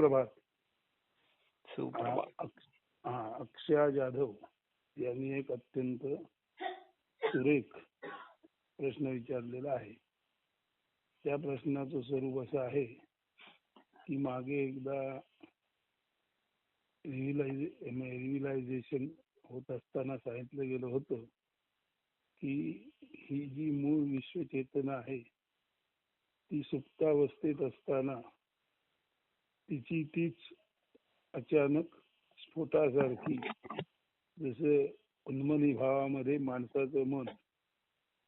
सुप्रभात. सुप्रभात. हा, अक्ष- अक्षया जाधव यांनी एक अत्यंत सुरेख प्रश्न विचारलेला आहे. त्या प्रश्नाचं स्वरूप असं आहे की मागे एकदा रिव्हिलायझेशन होत असताना सांगितलं गेलं होतं की ही जी मूळ विश्वचेतना आहे ती सुप्तावस्थेत असताना तिची तीच अचानक स्फोटासारखी जसं उन्मनी भावामध्ये माणसाचं मन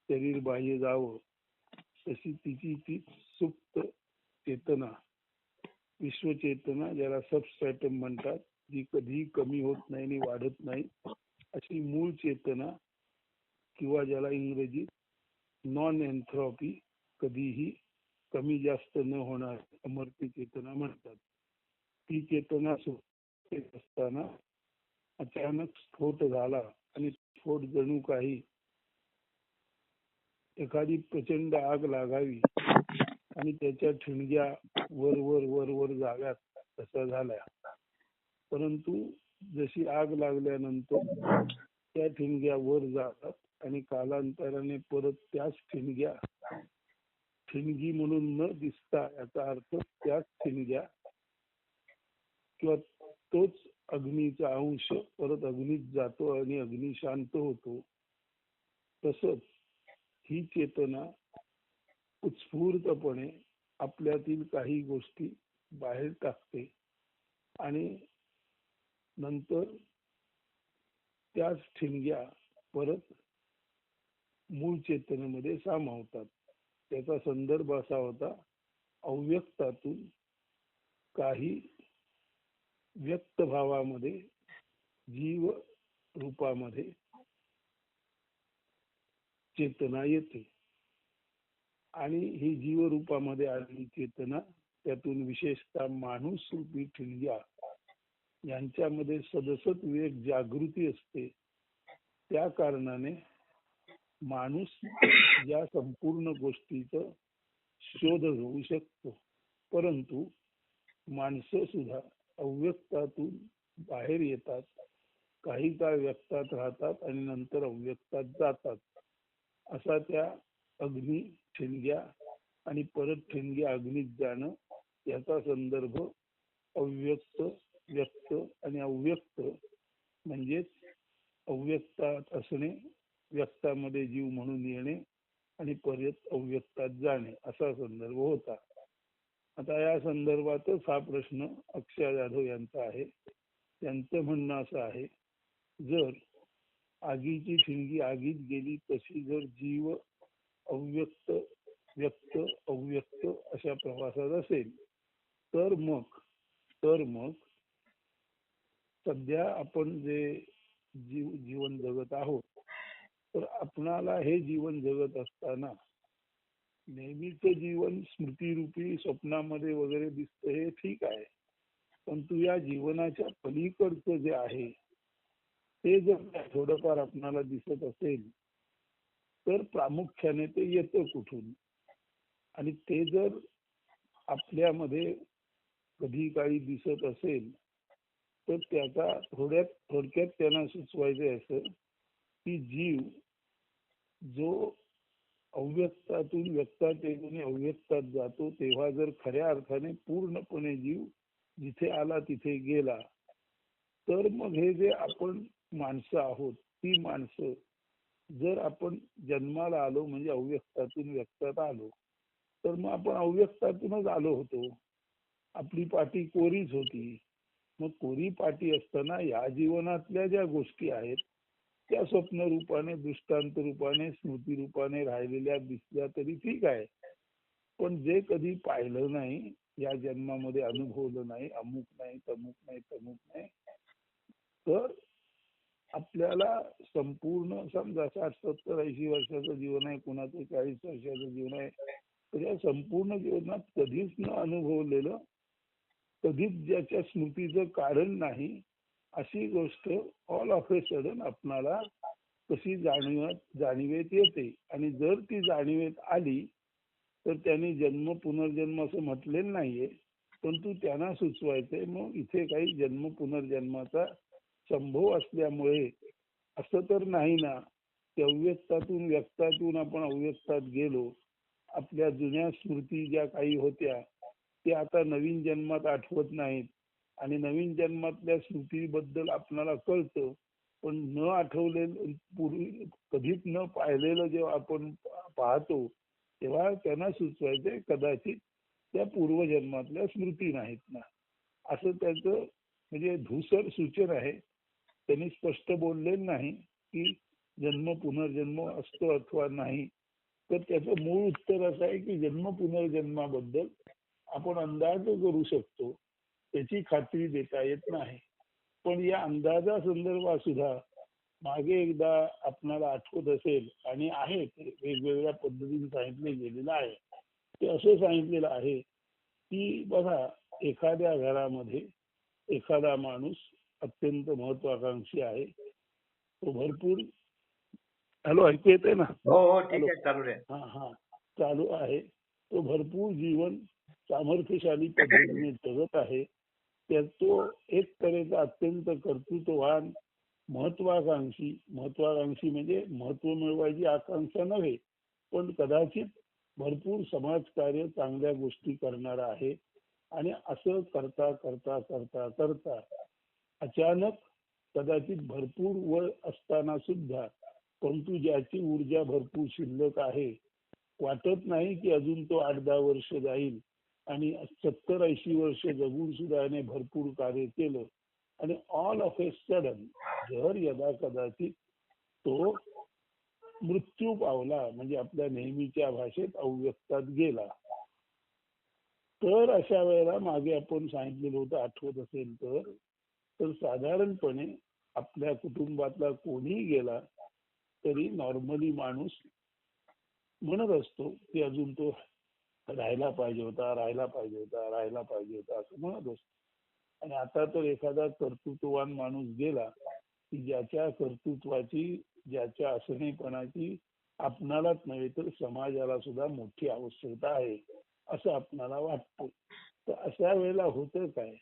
शरीर बाह्य जावं तशी तिची ती सुप्त चेतना विश्वचेतना ज्याला सबस्ट्रॅटम म्हणतात जी कधीही कमी होत नाही आणि वाढत नाही अशी मूळ चेतना किंवा ज्याला इंग्रजीत नॉन एन्थ्रॉपी कधीही कमी जास्त न होणार अमर्त्य चेतना म्हणतात. ती चेतना सुप्त असताना अचानक स्फोट झाला आणि स्फोट जणू काही एखादी प्रचंड आग लागावी आणि त्याच्या ठिणग्या वर वर वर वर जाव्यात तसा झाल्या. परंतु जशी आग लागल्यानंतर त्या ठिणग्या वर जातात आणि कालांतराने परत त्याच ठिणग्या ठिणगी म्हणून न दिसता याचा अर्थ त्याच ठिणग्या किंवा तोच अग्नीचा अंश परत अग्नीत जातो आणि अग्नी शांत होतो तसंच ही चेतना उत्स्फूर्तपणे आपल्यातील काही गोष्टी बाहेर टाकते आणि नंतर त्याच ठिणग्या परत मूळ चेतनेमध्ये सामावतात. त्याचा संदर्भ असा होता अव्यक्तातून काही व्यक्त भावामध्ये जीव रूपामध्ये चेतना येते. आणि ही जीव रूपामध्ये आलेली चेतना त्यातून विशेषतः माणूस रूपी ठिणग्या यांच्यामध्ये सदसत विवेक जागृती असते. त्या कारणाने माणूस या संपूर्ण गोष्टीच शोध घेऊ शकतो. परंतु माणसं सुद्धा अव्यक्तातून बाहेर येतात काही काळ व्यक्तात राहतात आणि नंतर अव्यक्तात जातात. असा त्या अग्नी ठिणग्या आणि परत ठिणग्या अग्नीत जाणं याचा संदर्भ अव्यक्त व्यक्त आणि अव्यक्त म्हणजेच अव्यक्तात असणे व्यक्तामध्ये जीव म्हणून येणे आणि परत अव्यक्तात जाणे असा संदर्भ होता. आता या संदर्भातच हा प्रश्न अक्षय जाधव यांचा आहे. त्यांचं म्हणणं असं आहे जर आगीची ठिणगी आगीत गेली तशी जर जीव अव्यक्त व्यक्त अव्यक्त अशा प्रवासात असेल तर मग तर मग सध्या आपण जे जीव जीवन जगत आहोत तर आपणाला हे जीवन जगत असताना नेहमीच जीवन स्मृतीरूपी स्वप्नामध्ये वगैरे दिसतं हे ठीक आहे. पण तू या जीवनाच्या पलीकडचं जे आहे ते जर थोडंफार आपणाला दिसत असेल तर प्रामुख्याने ते येतं कुठून? आणि ते जर आपल्यामध्ये कधी काही दिसत असेल तर त्याचा थोड्यात थोडक्यात त्यांना सुचवायचं असं की जीव जो अव्यस्तातून व्यक्तात येऊन अव्यक्तात जातो तेव्हा जर खऱ्या अर्थाने पूर्णपणे जीव जिथे आला तिथे गेला तर मग हे जे आपण माणसं आहोत ती माणसं जर आपण जन्माला आलो म्हणजे अव्यक्तातून व्यक्तात आलो तर मग आपण अव्यक्तातूनच आलो होतो. आपली पाठी कोरीच होती. मग कोरी पाठी असताना या जीवनातल्या ज्या गोष्टी आहेत त्या स्वप्न रूपाने दृष्टांत रूपाने स्मृती रूपाने राहिलेल्या दिसल्या तरी ठीक आहे. पण जे कधी पाहिलं नाही या जन्मामध्ये अनुभवलं नाही अमुक नाही तमुक नाही तमुक नाही तर आपल्याला संपूर्ण समजा साठ सत्तर ऐंशी वर्षाचं जीवन आहे कुणाचं चाळीस वर्षाचं जीवन आहे तर या संपूर्ण जीवनात कधीच न अनुभवलेलं कधीच ज्याच्या स्मृतीचं कारण नाही अशी गोष्ट ऑल ऑफ ए सडन आपणाला कशी जाणवत जाणीवेत येते. आणि जर ती जाणीवेत आली तर त्यांनी जन्म पुनर्जन्म असं म्हटलेलं नाहीये परंतु त्यांना सुचवायचंय मग इथे काही जन्म पुनर्जन्माचा संभव असल्यामुळे असं तर नाही ना अव्यक्तातून व्यक्तातून आपण अव्यक्तात गेलो आपल्या जुन्या स्मृती ज्या काही होत्या त्या आता नवीन जन्मात आठवत नाहीत. आणि नवीन जन्मातल्या स्मृतीबद्दल आपणाला कळतं पण न आठवलेलं पूर्वी कधीच न पाहिलेलं जेव्हा आपण पाहतो तेव्हा त्यांना सुचवायचे कदाचित त्या पूर्वजन्मातल्या स्मृती नाहीत ना. असं त्याचं म्हणजे धुसर सूचन आहे. त्यांनी स्पष्ट बोललेलं नाही की जन्म पुनर्जन्म असतो अथवा नाही. तर त्याचं मूळ उत्तर असं आहे की जन्म पुनर्जन्माबद्दल आपण अंदाज करू शकतो. त्याची खात्री देता येत नाही. पण या अंदाजा संदर्भात सुद्धा मागे एकदा आपणाला आठवत असेल आणि आहे ते वेगवेगळ्या पद्धतीने सांगितले गेलेलं आहे. ते असं सांगितलेलं आहे की बघा एखाद्या घरामध्ये एखादा माणूस अत्यंत महत्वाकांक्षी आहे. तो भरपूर हॅलो ऐकू येते ना? हो हो ठीक आहे चालू आहे. हा हा चालू आहे. तो भरपूर जीवन सामर्थ्यशाली पद्धतीने जगत आहे. त्यात एक तऱ्हेचा अत्यंत कर्तृत्ववान महत्वाकांक्षी महत्वाकांक्षी म्हणजे महत्त्व मिळवायची आकांक्षा नव्हे पण कदाचित भरपूर समाजकार्य चांगल्या गोष्टी करणारा आहे. आणि असं करता करता करता करता अचानक कदाचित भरपूर वय असताना सुद्धा परंतु ज्याची ऊर्जा भरपूर शिल्लक आहे वाटत नाही की अजून तो आठ दहा वर्ष जाईल. आणि सत्तर ऐंशी वर्ष जगून सुद्धा याने भरपूर कार्य केलं. आणि ऑल ऑफ ए सडन जर यदा कदाचित तो मृत्यू पावला म्हणजे आपल्या नेहमीच्या भाषेत अव्यक्तात गेला तर अशा वेळेला मागे आपण सांगितलेलं होतं आठवत असेल तर तर साधारणपणे आपल्या कुटुंबातला कोणीही गेला तरी नॉर्मली माणूस म्हणत असतो की अजून तो राहायला पाहिजे होता राहायला पाहिजे होता राहायला पाहिजे होता असं म्हणत असतो आणि आता तर एखादा कर्तृत्ववान माणूस गेला की ज्याच्या कर्तृत्वाची ज्याच्या असणेपणाची आपणालाच नव्हे तर समाजाला सुद्धा मोठी आवश्यकता आहे असं आपणाला वाटतं. तर अशा वेळेला होतं काय?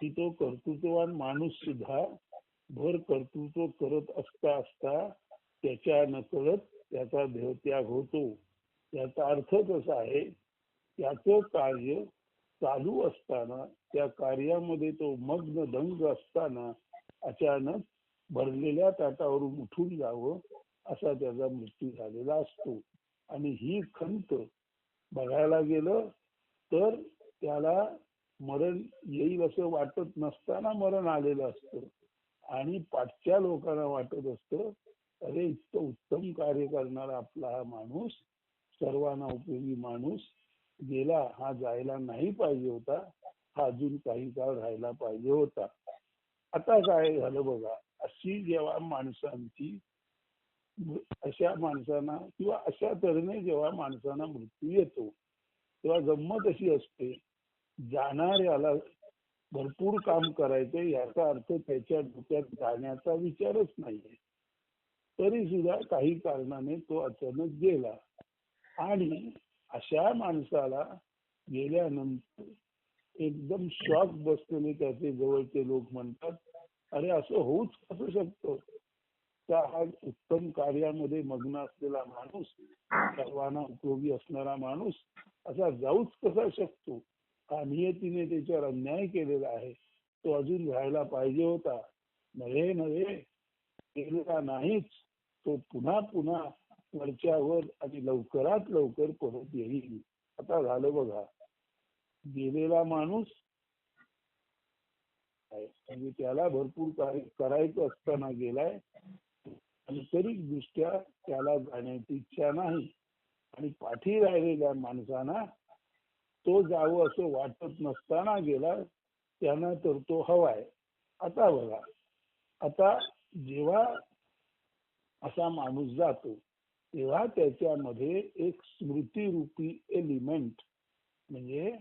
की तो कर्तृत्ववान माणूस सुद्धा भर कर्तृत्व करत असता असता त्याच्या नकळत त्याचा देहत्याग होतो. याचा अर्थच असा आहे त्याचं कार्य चालू असताना त्या कार्यामध्ये तो मग्न दंग असताना अचानक भरलेल्या ताटावरून उठून जावं असा त्याचा मृत्यू झालेला असतो. आणि ही खंत बघायला गेलं तर त्याला मरण येईल असं वाटत नसताना मरण आलेलं असतं. आणि पाठच्या लोकांना वाटत असतं अरे इतकं उत्तम कार्य करणारा आपला हा माणूस सर्वांना उपयोगी माणूस गेला हा जायला नाही पाहिजे होता हा अजून काही काळ राहायला पाहिजे होता. आता काय झालं बघा अशी जेव्हा माणसांची अशा माणसांना किंवा अशा तऱ्हेने जेव्हा माणसांना मृत्यू येतो तेव्हा गंमत अशी असते जाणाऱ्याला भरपूर काम करायचं याचा अर्थ त्याच्या डोक्यात जाण्याचा विचारच नाहीये. तरी सुद्धा काही कारणाने तो अचानक गेला आणि अशा माणसाला गेल्यानंतर एकदम शॉक बसलेले त्याचे जवळचे लोक म्हणतात अरे असं होऊच कसं शकतो? त्या हा उत्तम कार्यामध्ये मग्न असलेला माणूस सर्वांना उपयोगी असणारा माणूस असा जाऊच कसा शकतो? हा नियतीने त्याच्यावर अन्याय केलेला आहे. तो अजून राहायला पाहिजे होता. नव्हे नव्हे केलेला नाहीच. तो पुन्हा पुन्हा वरच्यावर आणि लवकरात लवकर परत येईल. आता झालं बघा. गेलेला माणूस म्हणजे त्याला भरपूर कार्य करायचं असताना गेलाय. आंतरिक दृष्ट्या त्याला जाण्याची इच्छा नाही. आणि पाठी राहिलेल्या माणसांना तो जावं असं वाटत नसताना गेला त्यांना तर तो हवाय. आता बघा. आता जेव्हा असा माणूस जातो तेव्हा त्याच्यामध्ये एक स्मृतीरूपी एलिमेंट म्हणजे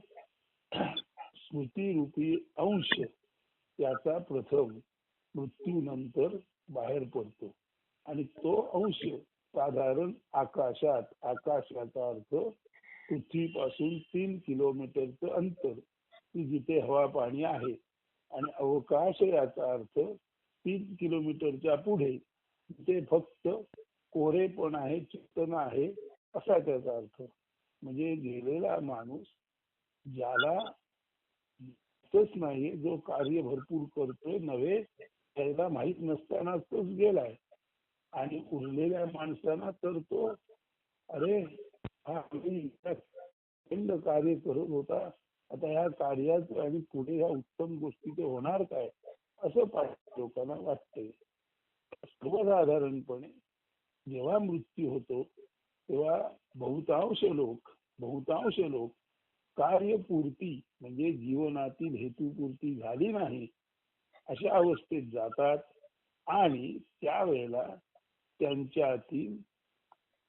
स्मृतीरूपी अंश त्याचा प्रथम मृत्यूनंतर बाहेर पडतो. आणि तो अंश साधारण आकाशात आकाशाचा अर्थ पृथ्वीपासून तीन किलोमीटरचं अंतर की जिथे हवा पाणी आहे. आणि अवकाश याचा अर्थ तीन किलोमीटरच्या पुढे ते फक्त कोरे पण आहे चेतन आहे असा त्याचा अर्थ. म्हणजे गेलेला माणूस ज्याला नाही जो कार्य भरपूर करतोय नव्हे त्याला माहीत नसताना तोच गेलाय. आणि उरलेल्या माणसांना तर तो अरे हा आम्ही कार्य करत होता आता या कार्यात आणि पुढे ह्या उत्तम गोष्टी ते होणार काय? असं लोकांना वाटतंय. सर्वसाधारणपणे जेव्हा मृत्यू होतो तेव्हा बहुतांश लोक बहुतांश लोक कार्यपूर्ती म्हणजे जीवनातील हेतुपूर्ती झाली नाही अशा अवस्थेत जातात आणि त्यावेळेला त्यांच्यातील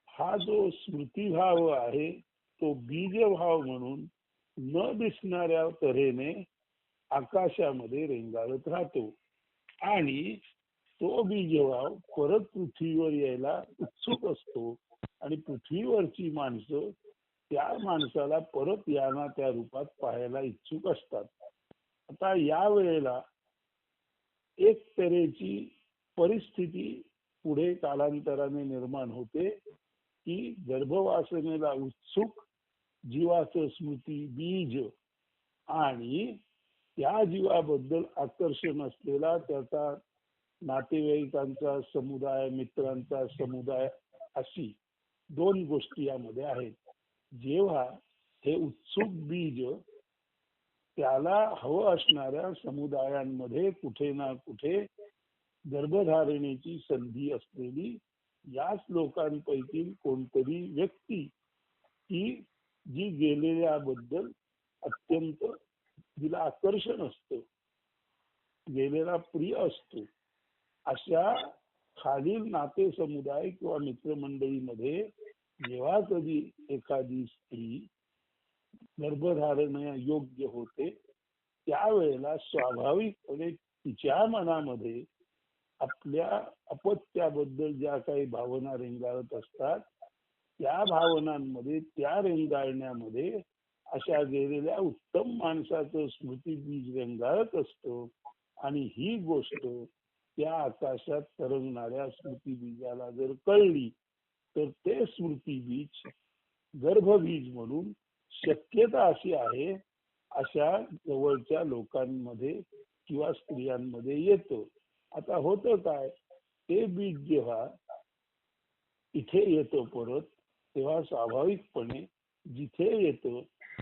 हा जो स्मृतीभाव आहे तो बीजभाव म्हणून न दिसणाऱ्या तऱ्हेने आकाशामध्ये रेंगाळत राहतो. आणि तो बीजभाव परत पृथ्वीवर यायला उत्सुक असतो आणि पृथ्वीवरची माणसं त्या माणसाला परत याना त्या रूपात पाहायला इच्छुक असतात. आता या वेळेला एक तऱ्हेची परिस्थिती पुढे कालांतराने निर्माण होते की गर्भवासनेला उत्सुक जीवाचं स्मृती बीज आणि त्या जीवाबद्दल आकर्षण असलेला त्याचा नातेवाईकांचा समुदाय मित्रांचा समुदाय अशी दोन गोष्टी यामध्ये आहेत. जेव्हा हे उत्सुक बीज त्याला हवं असणाऱ्या समुदायांमध्ये कुठे ना कुठे गर्भधारणेची संधी असलेली याच लोकांपैकी कोणतरी व्यक्ती की जी गेलेल्याबद्दल अत्यंत तिला आकर्षण असतं गेलेला प्रिय असतो. अशा खालील नाते समुदाय किंवा मित्रमंडळीमध्ये जेव्हा कधी एखादी स्त्री गर्भधारण योग्य होते त्यावेळेला स्वाभाविकपणे तिच्या मनामध्ये आपल्या अपत्याबद्दल ज्या काही भावना रेंगाळत असतात त्या भावनांमध्ये त्या रेंगाळण्यामध्ये अशा गेलेल्या उत्तम माणसाचं स्मृती बीज रेंगाळत असतो आणि ही गोष्ट त्या आकाशात तरंगणाऱ्या स्मृती बीजाला जर कळली तर ते स्मृती बीज गर्भबीज म्हणून शक्यता अशी आहे अशा जवळच्या लोकांमध्ये किंवा स्त्रियांमध्ये येतो. आता होतं काय ते बीज जेव्हा इथे येतो परत तेव्हा स्वाभाविकपणे जिथे येतो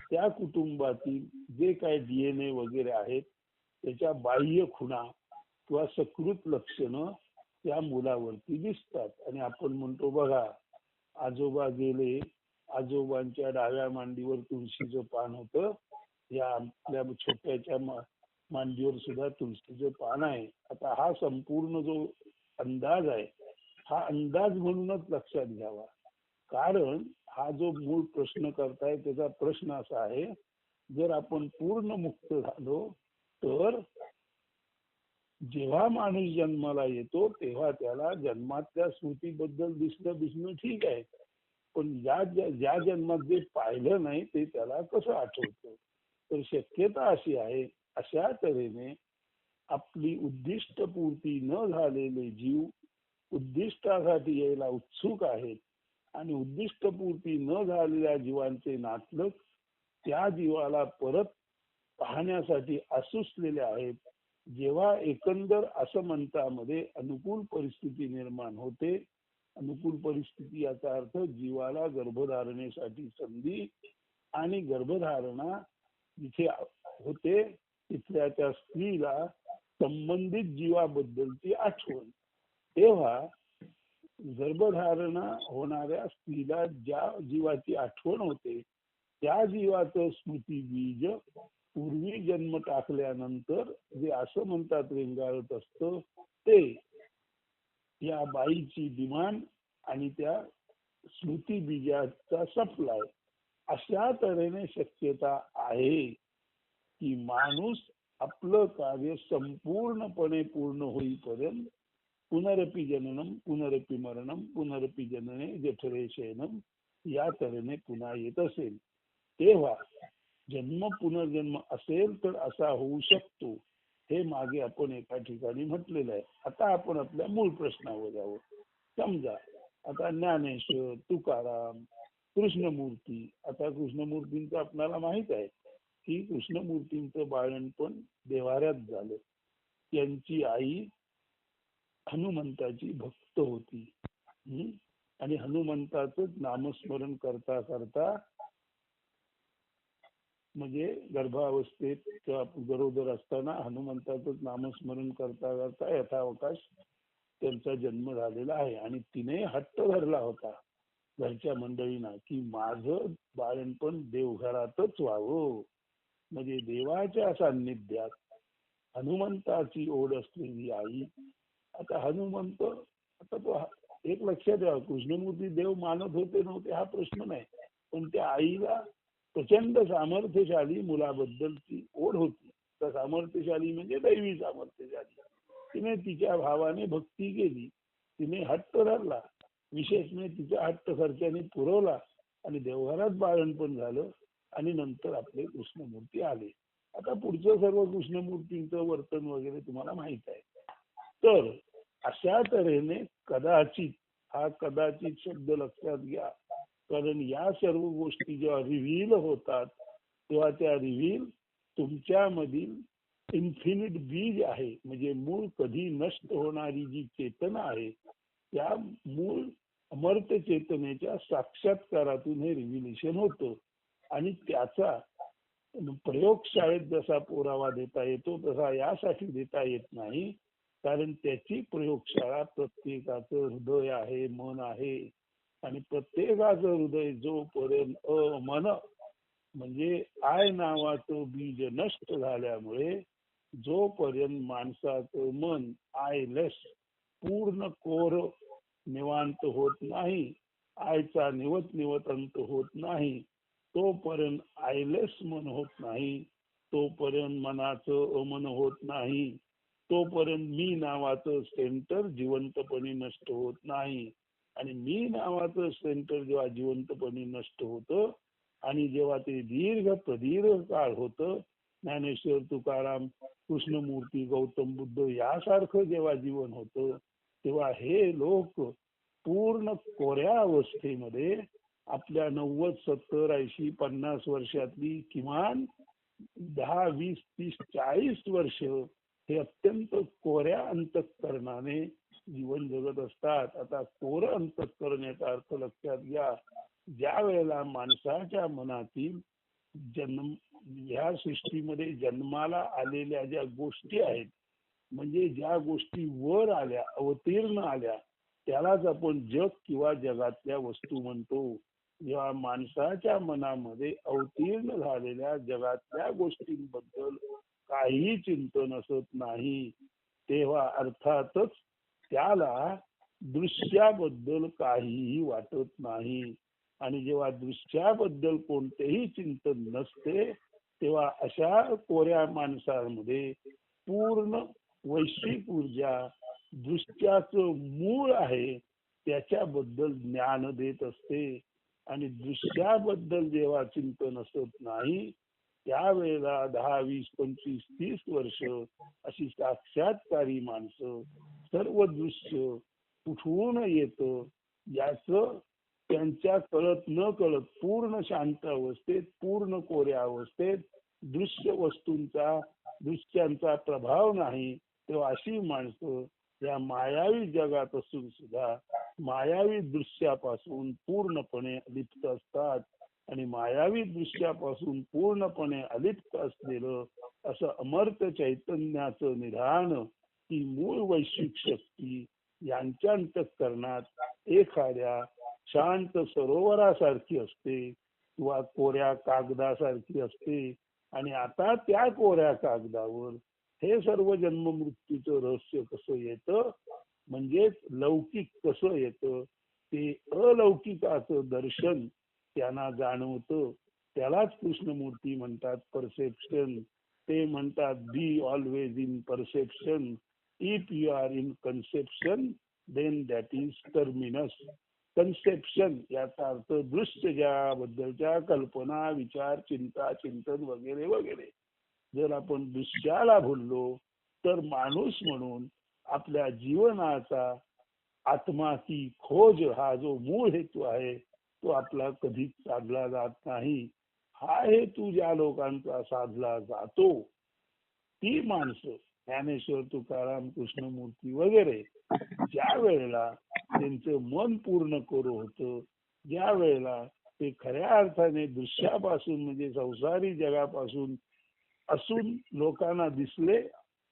त्या कुटुंबातील जे काय डीएनए वगैरे आहेत त्याच्या बाह्य खुणा किंवा सकृत लक्षणं त्या मुलावरती दिसतात. आणि आपण म्हणतो बघा आजोबा गेले आजोबांच्या डाव्या मांडीवर तुळशीचं पान होतं. या आपल्या छोट्याच्या मांडीवर सुद्धा तुळशीचं पान आहे. आता हा संपूर्ण जो अंदाज आहे हा अंदाज म्हणूनच लक्षात घ्यावा. कारण हा जो मूळ प्रश्न करताय त्याचा प्रश्न असा आहे जर आपण पूर्ण मुक्त झालो तर जेव्हा माणूस जन्माला येतो तेव्हा त्याला जन्मातल्या स्मृतीबद्दल दिसणं दिसणं ठीक आहे. पण ज्या ज्या जन्मात जे पाहिलं नाही ते त्याला कसं आठवतं? तर शक्यता अशी आहे अशा तऱ्हेने आपली उद्दिष्ट पूर्ती न झालेले जीव उद्दिष्टासाठी यायला उत्सुक आहेत आणि उद्दिष्ट पूर्ती न झालेल्या जीवांचे नातलग त्या जीवाला परत पाहण्यासाठी असुसलेले आहेत. जेव्हा एकंदर असमंतामध्ये अनुकूल परिस्थिती निर्माण होते अनुकूल परिस्थिती याचा अर्थ जीवाला गर्भधारणेसाठी संधी आणि गर्भधारणा जिथे होते तिथल्या त्या स्त्रीला संबंधित जीवाबद्दलची आठवण. तेव्हा गर्भधारणा होणाऱ्या स्त्रीला ज्या जीवाची आठवण होते त्या जीवाचं स्मृती बीज पूर्वी जन्म टाकल्यानंतर जे असं म्हणतात रेंगाळत असतं ते या बाईची डिमांड आणि त्या स्मृती बीजाचा सप्लाय. अशा तऱ्हेने शक्यता आहे की माणूस आपलं कार्य संपूर्णपणे पूर्ण होईपर्यंत पुनरपी जननम पुनरपी मरणम पुनरपी जनने जठरे शयनम या तऱ्हेने पुन्हा येत असेल. तेव्हा जन्म पुनर्जन्म असेल तर असा होऊ शकतो. हे मागे आपण एका ठिकाणी म्हटलेलं आहे. आता आपण आपल्या मूळ प्रश्नावर जावं. समजा आता ज्ञानेश्वर तुकाराम कृष्णमूर्ती आता कृष्णमूर्तींचं आपल्याला माहीत आहे की कृष्णमूर्तींचं बाळणपण देवाऱ्यात झालं. त्यांची आई हनुमंताची भक्त होती. हम्म? आणि हनुमंताच नामस्मरण करता करता म्हणजे गर्भावस्थेत किंवा गरोदर असताना हनुमंताचं नामस्मरण करता करता यथावकाश त्यांचा जन्म झालेला आहे. आणि तिने हट्ट धरला होता घरच्या मंडळींना की माझं बाळणपण देवघरातच व्हावं. म्हणजे देवाच्या सान्निध्यात हनुमंताची ओढ असलेली आई आता हनुमंत आता तो एक लक्षात ठेवा कृष्णमूर्ती देव मानत होते नव्हते हा प्रश्न नाही. पण त्या आईला प्रचंड सामर्थ्यशाली मुलाबद्दलची ओढ होती. तर सामर्थ्यशाली म्हणजे दैवी सामर्थ्यशाली. तिने तिच्या भावाने भक्ती केली. तिने हट्ट धरला. विशेष म्हणजे तिचा हट्ट खर्चाने पुरवला आणि देवघरात बाळणपण झालं आणि नंतर आपले कृष्णमूर्ती आले. आता पुढचं सर्व कृष्णमूर्तींचं वर्तन वगैरे तुम्हाला माहीत आहे. तर अशा तऱ्हेने कदाचित हा कदाचित शब्द लक्षात घ्या. कारण या सर्व गोष्टी जेव्हा रिव्हील होतात तेव्हा त्या रिव्हील तुमच्यामधील इन्फिनिट बीज आहे. म्हणजे मूळ कधी नष्ट होणारी जी चेतना आहे त्या मूळ अमर्थ चेतनेच्या साक्षात्कारातून हे रिव्हिलेशन होतं. आणि त्याचा प्रयोगशाळेत जसा पुरावा देता येतो तसा यासाठी देता येत नाही. कारण त्याची प्रयोगशाळा प्रत्येकाचं हृदय आहे मन आहे. आणि प्रत्येकाचं हृदय जोपर्यंत अमन म्हणजे आय नावाचं बीज नष्ट झाल्यामुळे जोपर्यंत माणसाचं मन आयलेस पूर्ण कोर निवांत होत नाही आयचा निवत निवत अंत होत नाही तोपर्यंत आयलेस मन होत नाही तोपर्यंत मनाचं अमन होत नाही तोपर्यंत मी नावाचं सेंटर जिवंतपणे नष्ट होत नाही. आणि मी नावाचं सेंटर जेव्हा जिवंतपणे नष्ट होतं आणि जेव्हा ते दीर्घ प्रदीर्घ काळ होतं ज्ञानेश्वर तुकाराम कृष्णमूर्ती गौतम बुद्ध यासारखं जेव्हा जीवन होतं तेव्हा हे लोक पूर्ण कोऱ्या अवस्थेमध्ये आपल्या नव्वद सत्तर ऐंशी पन्नास वर्षातली किमान दहा वीस तीस चाळीस वर्ष हे अत्यंत कोऱ्या अंतकरणाने जीवन जगत असतात. आता कोर अंतःकरण याचा अर्थ लक्षात घ्या. ज्या वेळेला माणसाच्या मनातील जन्म ह्या सृष्टीमध्ये जन्माला आलेल्या ज्या गोष्टी आहेत म्हणजे ज्या गोष्टी वर आल्या अवतीर्ण आल्या त्यालाच आपण जग किंवा जगातल्या वस्तू म्हणतो. जेव्हा माणसाच्या मनामध्ये अवतीर्ण झालेल्या जगातल्या गोष्टींबद्दल काही चिंतन असत नाही. तेव्हा अर्थातच त्याला दृश्याबद्दल काहीही वाटत नाही. आणि जेव्हा दृश्याबद्दल कोणतेही चिंतन नसते तेव्हा अशा कोऱ्या माणसामध्ये पूर्ण वैश्विक ऊर्जा दृश्याचं मूळ आहे त्याच्याबद्दल ज्ञान देत असते. आणि दृश्याबद्दल जेव्हा चिंतन असत नाही त्यावेळेला दहा वीस पंचवीस तीस वर्ष अशी साक्षात्कारी माणसं सर्व दृश्य कुठून येत याच त्यांच्या कळत न कळत पूर्ण शांत अवस्थेत पूर्ण कोऱ्या अवस्थेत दृश्य वस्तूंचा दृश्यांचा प्रभाव नाही तेव्हा अशी माणसं या मायावी जगात असून सुद्धा मायावी दृश्यापासून पूर्णपणे अलिप्त असतात. आणि मायावी दृश्यापासून पूर्णपणे अलिप्त असलेलं असं अमर्त चैतन्याचं निधान ती मूळ वैश्विक शक्ती यांच्या अंतकरणात एखाद्या शांत सरोवरासारखी असते किंवा कोऱ्या कागदासारखी असते. आणि आता त्या कोऱ्या कागदावर हे सर्व जन्म मृत्यूचं रहस्य कसं येतं? म्हणजेच लौकिक कसं येतं? ते अलौकिकाचं दर्शन त्यांना जाणवतं. त्यालाच कृष्णमूर्ती म्हणतात परसेप्शन. ते म्हणतात be always in perception if you are in conception then that is terminus conception याचा अर्थ दृश्य ज्याबद्दलच्या कल्पना विचार चिंता चिंतन वगैरे वगैरे. जर आपण दृश्याला भुललो तर माणूस म्हणून आपल्या जीवनाचा आत्माची खोज हा जो मूळ हेतू आहे तो आपला कधीच साधला जात नाही. हा हेतू ज्या लोकांचा साधला जातो ती माणसं ज्ञानेश्वर तुकाराम कृष्णमूर्ती वगैरे ज्या वेळेला त्यांचं मन पूर्ण करू होतं ज्या वेळेला ते खऱ्या अर्थाने दृश्यापासून म्हणजे संसारी जगापासून असून लोकांना दिसले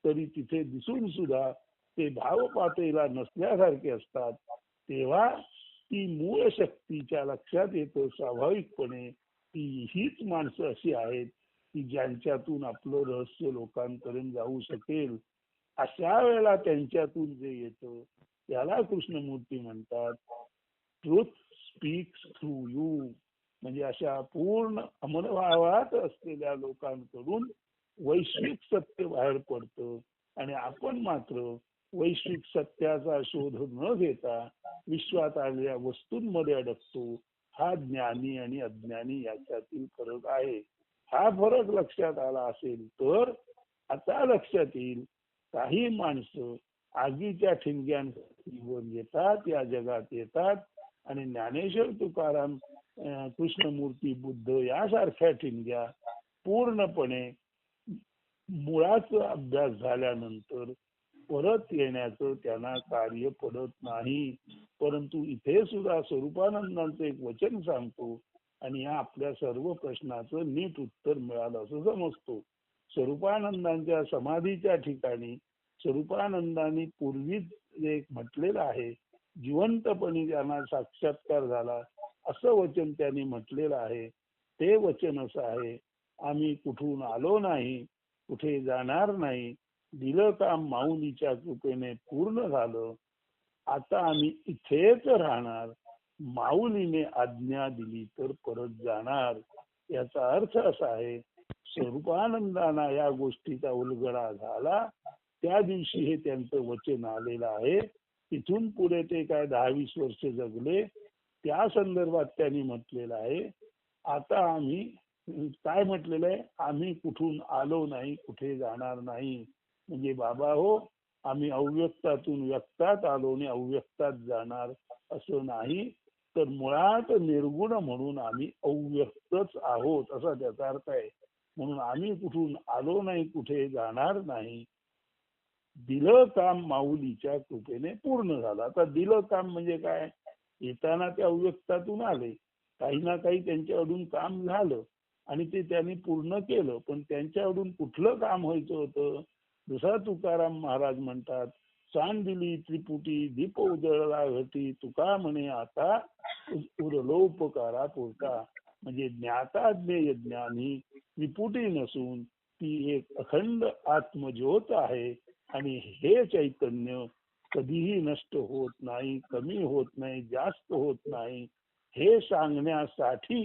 तरी तिथे दिसून सुद्धा ते भाव पातळीला नसल्यासारखे असतात तेव्हा ती मूळ शक्तीच्या लक्षात येतं स्वाभाविकपणे ती हीच माणसं अशी आहेत की ज्यांच्यातून आपलं रहस्य लोकांपर्यंत जाऊ शकेल अशा वेळेला त्यांच्यातून जे येतं त्याला कृष्णमूर्ती म्हणतात. ट्रुथ स्पीक्स थ्रू यू म्हणजे अशा पूर्ण अमनभावात असलेल्या लोकांकडून वैश्विक सत्य बाहेर पडतं. आणि आपण मात्र वैश्विक सत्याचा शोध न घेता विश्वात आलेल्या वस्तूंमध्ये अडकतो. हा ज्ञानी आणि अज्ञानी याच्यातील फरक आहे. हा फरक लक्षात आला असेल तर आता लक्षात येईल. काही माणसं आगीच्या ठिणग्यांसाठी जीवन येतात या जगात येतात आणि ज्ञानेश्वर तुकाराम कृष्णमूर्ती बुद्ध यासारख्या ठिणग्या पूर्णपणे मुळाचा अभ्यास झाल्यानंतर परत येण्याचं त्यांना कार्य पडत नाही. परंतु इथे सुद्धा स्वरूपानंदांचं एक वचन सांगतो. आणि या आपल्या सर्व प्रश्नाचं नीट उत्तर मिळालं असं समजतो. स्वरूपानंदांच्या समाधीच्या ठिकाणी स्वरूपानंदांनी पूर्वीच एक म्हटलेलं आहे जिवंतपणे त्यांना साक्षात्कार झाला असं वचन त्यांनी म्हटलेलं आहे ते वचन असं आहे आम्ही कुठून आलो नाही कुठे जाणार नाही दिलं काम माऊलीच्या कृपेने पूर्ण झालं आता आम्ही इथेच राहणार माऊलीने आज्ञा दिली तर परत जाणार. याचा अर्थ असा आहे स्वरूपानंदांना या गोष्टीचा उलगडा झाला. त्या दिवशी हे त्यांचं वचन आलेलं आहे. तिथून पुढे ते काय दहा वीस वर्ष जगले. त्या संदर्भात त्यांनी म्हटलेलं आहे आता आम्ही काय म्हटलेलं आहे? आम्ही कुठून आलो नाही कुठे जाणार नाही. म्हणजे बाबा हो आम्ही अव्यक्तातून व्यक्तात आलो आणि अव्यक्तात जाणार असं नाही. तर मुळात निर्गुण म्हणून आम्ही अव्यक्तच आहोत असा त्याचा अर्थ आहे. म्हणून आम्ही कुठून आलो नाही कुठे जाणार नाही दिलं काम माऊलीच्या कृपेने पूर्ण झालं. आता दिलं काम म्हणजे काय? येताना ते अव्यक्तातून आले. काही ना काही त्यांच्याकडून काम झालं आणि ते त्यांनी पूर्ण केलं. पण त्यांच्याकडून कुठलं काम व्हायचं होतं? दुसरा तुकाराम महाराज म्हणतात सांग दिली त्रिपुटी दीप उजळला घटी तुका म्हणे आता उरलोपकारा पुरता. म्हणजे ज्ञाता ज्ञेय ज्ञानी त्रिपुटी नसून ती एक अखंड आत्मज्योत आहे आणि हे चैतन्य कधीही नष्ट होत नाही कमी होत नाही जास्त होत नाही. हे सांगण्यासाठी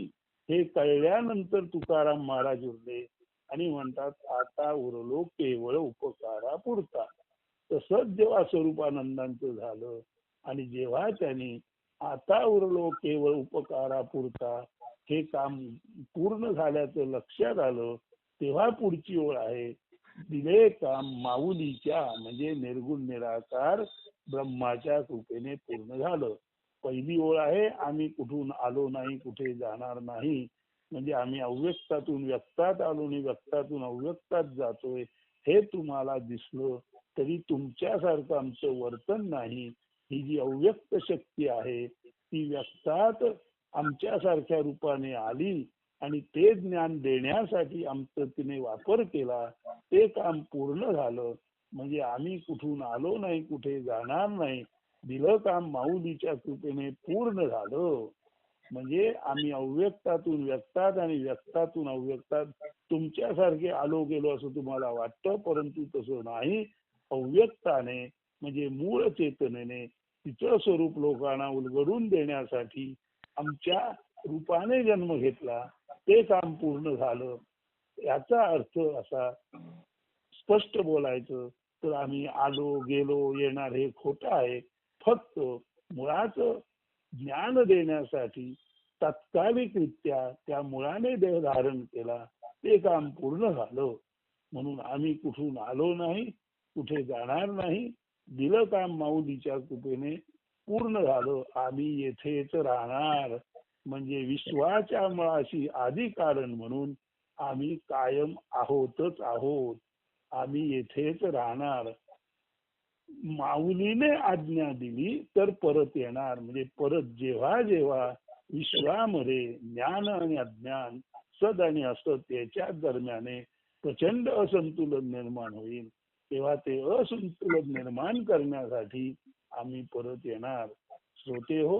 हे कळल्यानंतर तुकाराम महाराज उरले आणि म्हणतात आता उरलो केवळ उपकारा पुरता. तसंच जेव्हा स्वरूपानंदांचं झालं आणि जेव्हा त्यांनी आता उरलो केवळ उपकारापुरता हे काम पूर्ण झाल्याचं लक्षात आलं तेव्हा पुढची ओळ आहे. दिले काम माऊलीच्या म्हणजे निर्गुण निराकार ब्रह्माच्या कृपेने पूर्ण झालं. पहिली ओळ आहे आम्ही कुठून आलो नाही कुठे जाणार नाही. म्हणजे आम्ही अव्यक्तातून व्यक्तात आलो आणि व्यक्तातून अव्यक्तात जातोय हे तुम्हाला दिसलं. तरी तुमच्यासारखं आमचं वर्तन नाही. ही जी अव्यक्त शक्ती आहे ती व्यक्तात आमच्यासारख्या रूपाने आली आणि ते ज्ञान देण्यासाठी आमचं तिने वापर केला ते काम पूर्ण झालं. म्हणजे आम्ही कुठून आलो नाही कुठे जाणार नाही दिलं काम माऊलीच्या कृपेने पूर्ण झालं. म्हणजे आम्ही अव्यक्तातून व्यक्तात आणि व्यक्तातून अव्यक्तात तुमच्यासारखे आलो गेलो असं तुम्हाला वाटतं परंतु तसं नाही. अव्यक्ताने म्हणजे मूळ चेतनेने तिचं स्वरूप लोकांना उलगडून देण्यासाठी आमच्या रूपाने जन्म घेतला ते काम पूर्ण झालं. याचा अर्थ असा स्पष्ट बोलायचं तर आम्ही आलो गेलो येणार हे खोट आहे. फक्त मुळाच ज्ञान देण्यासाठी तात्कालिकरित्या त्या मुळाने देह धारण केला ते काम पूर्ण झालं. म्हणून आम्ही कुठून आलो नाही कुठे जाणार नाही. दिलं काम माऊलीच्या कृपेने पूर्ण झालं. आम्ही येथेच राहणार. म्हणजे विश्वाच्या मुळाशी आधी कारण म्हणून आम्ही कायम आहोतच आहोत. आम्ही येथेच राहणार. माऊलीने आज्ञा दिली तर परत येणार. म्हणजे परत जेव्हा जेव्हा विश्वामध्ये ज्ञान आणि अज्ञान सद आणि असत याच्या दरम्याने प्रचंड असंतुलन निर्माण होईल. तेव्हा ते असंतुलन निर्माण करण्यासाठी आम्ही परत येणार. श्रोते हो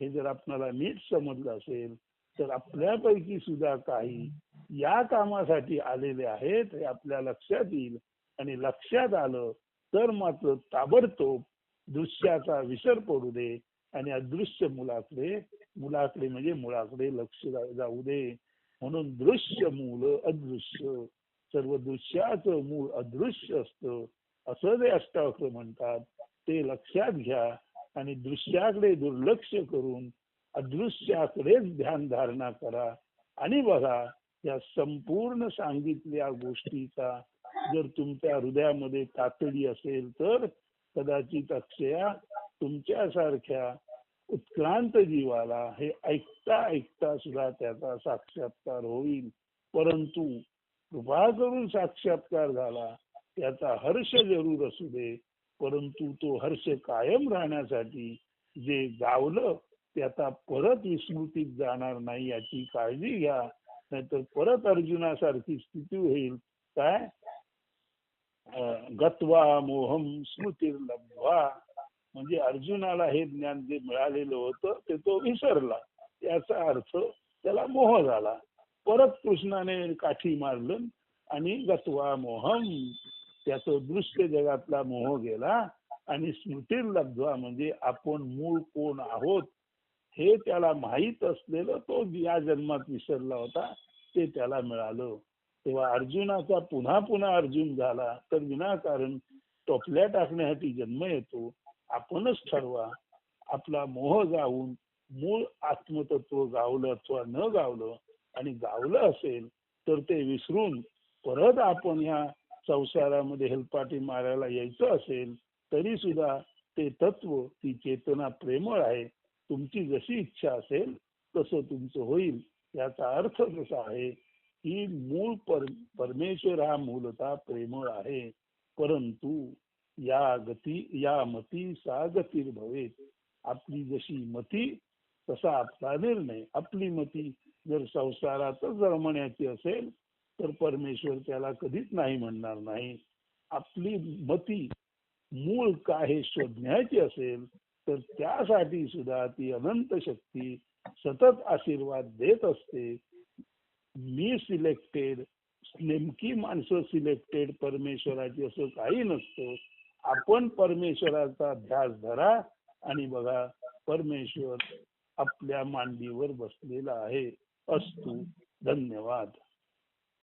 हे जर आपल्याला नीट समजलं असेल तर आपल्यापैकी सुद्धा काही या कामासाठी आलेले आहेत हे आपल्या लक्षात येईल. आणि लक्षात आलं तर मात्र ताबडतोब दृश्याचा विसर पडू दे आणि अदृश्य मुलाकडे मुलाकडे म्हणजे मुळाकडे लक्ष जाऊ दे. म्हणून दृश्य मूल अदृश्य. सर्व दृश्याचं मूळ अदृश्य असतं. असं जे अष्टावक्र म्हणतात. ते लक्षात घ्या आणि दृश्याकडे दुर्लक्ष करून अदृश्याकडेच ध्यान धारणा करा आणि बघा या संपूर्ण सांगितल्या गोष्टीचा जर तुमच्या हृदयामध्ये तातडी असेल तर कदाचित अक्षया तुमच्यासारख्या उत्क्रांत जीवाला हे ऐकता ऐकता सुद्धा त्याचा साक्षात्कार होईल. परंतु कृपा करून साक्षात्कार झाला. त्याचा हर्ष जरूर असू दे परंतु तो हर्ष कायम राहण्यासाठी जे गावलं ते आता परत विस्मृतीत जाणार नाही याची काळजी घ्या नाहीतर परत अर्जुनासारखी स्थिती होईल. काय? गत्वा मोहम स्मृतीर लब्ध्वा म्हणजे अर्जुनाला हे ज्ञान जे मिळालेलं होतं ते तो विसरला. याचा अर्थ त्याला मोह झाला. परत कृष्णाने काठी मारलं आणि गत्वा मोहम त्याचं दृश्य जगातला मोह गेला आणि स्मृती लब्ध्वा म्हणजे आपण मूळ कोण आहोत हे त्याला माहीत असलेलं तो या जन्मात विसरला होता ते त्याला मिळालं. तेव्हा अर्जुनाचा पुन्हा पुन्हा अर्जुन झाला तर विनाकारण टोपल्या टाकण्यासाठी जन्म येतो आपणच ठरवा. आपला मोह गावून मूळ आत्मतत्व गावलं अथवा न गावलं आणि गावलं असेल तर ते विसरून परत आपण ह्या संसारामध्ये हेलपाटी मारायला यायचं असेल तरी सुद्धा ते तत्व ती चेतना प्रेमळ आहे. तुमची जशी इच्छा असेल तसं तुमचं होईल. याचा अर्थ कसा आहे की मूळ पर परमेश्वर हा मूलतः प्रेमळ आहे. परंतु या गती या मती सा गतीर भवेत आपली जशी मती तसा आपला निर्णय. आपली मती जर संसारातच रमण्याची असेल तर परमेश्वर त्याला कधीच नाही म्हणणार नाही. आपली मती मूळ काय हे शोधण्याची असेल तर त्यासाठी सुद्धा ती अनंत शक्ती सतत आशीर्वाद देत असते. मी सिलेक्टेड नेमकी माणसं सिलेक्टेड परमेश्वराची असं काही नसतं. आपण परमेश्वराचा ध्यास धरा आणि बघा परमेश्वर आपल्या मांडीवर बसलेला आहे. असतो धन्यवाद